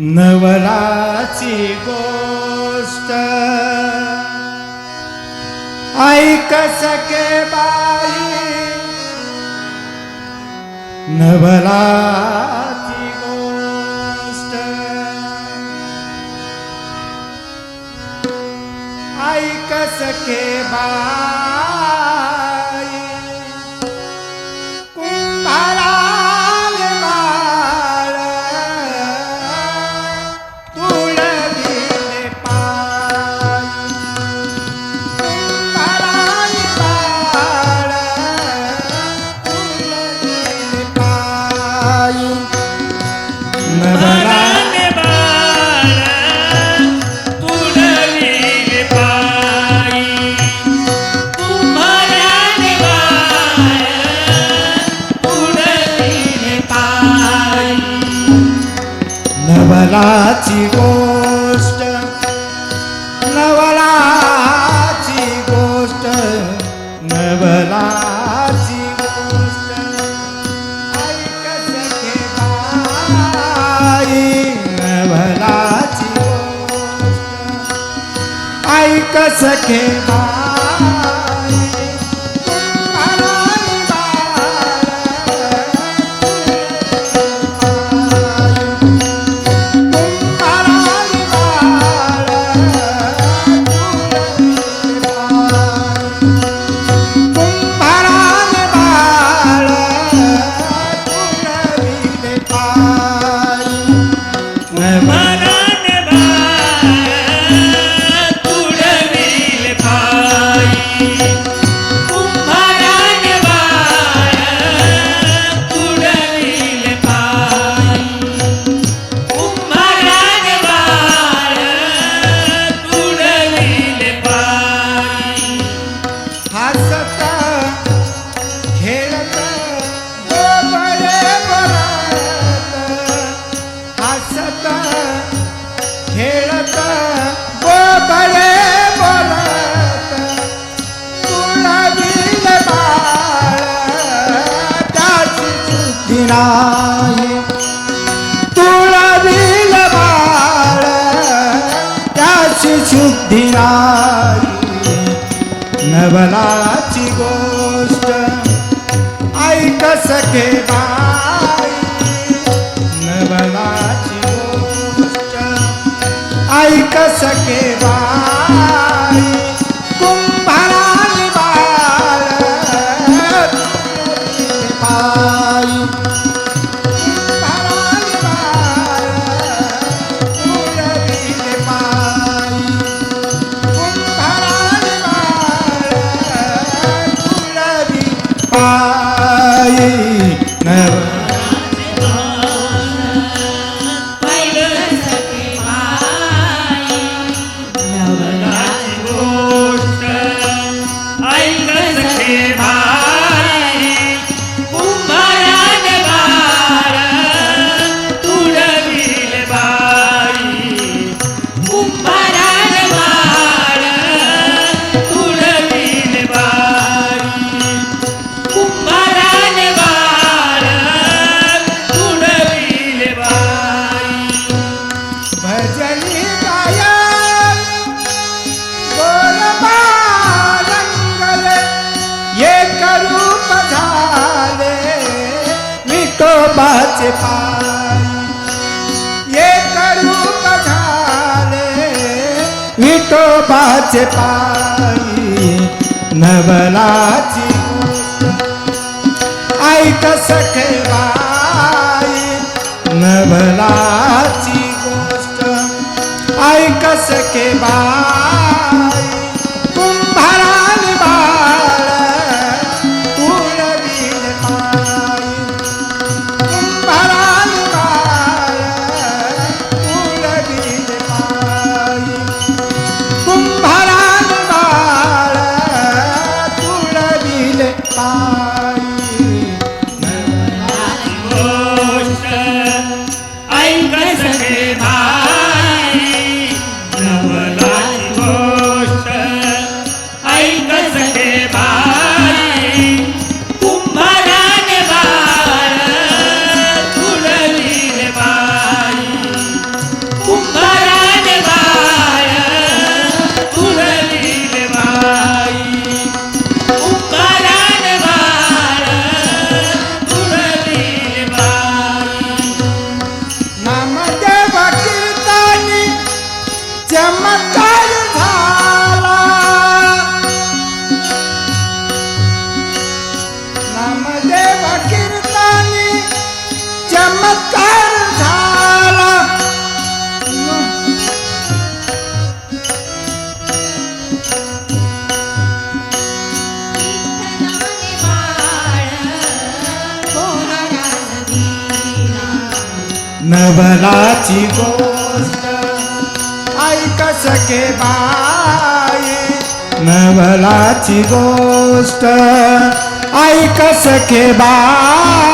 नवराची गोष्ट. ऐक सके बाई नवराची गोष्ट. ऐक सके बाई casa queima. नाही. तुला दिल बाळ त्याची शुद्धी नाही. नवलाची गोष्ट ऐक सके बाई. नवलाची गोष्ट ऐक सके बाई. பாயை நவ माझे पाय एक रूप झाले विठोबाचे पायी नवलाची ऐक सखे बाई नवलाची गोष्ट ऐक सखे बाय 应该是黑马 नवलाची गोष्ट. ऐक सके बाई? नवलाची गोष्ट. ऐक सके बाई?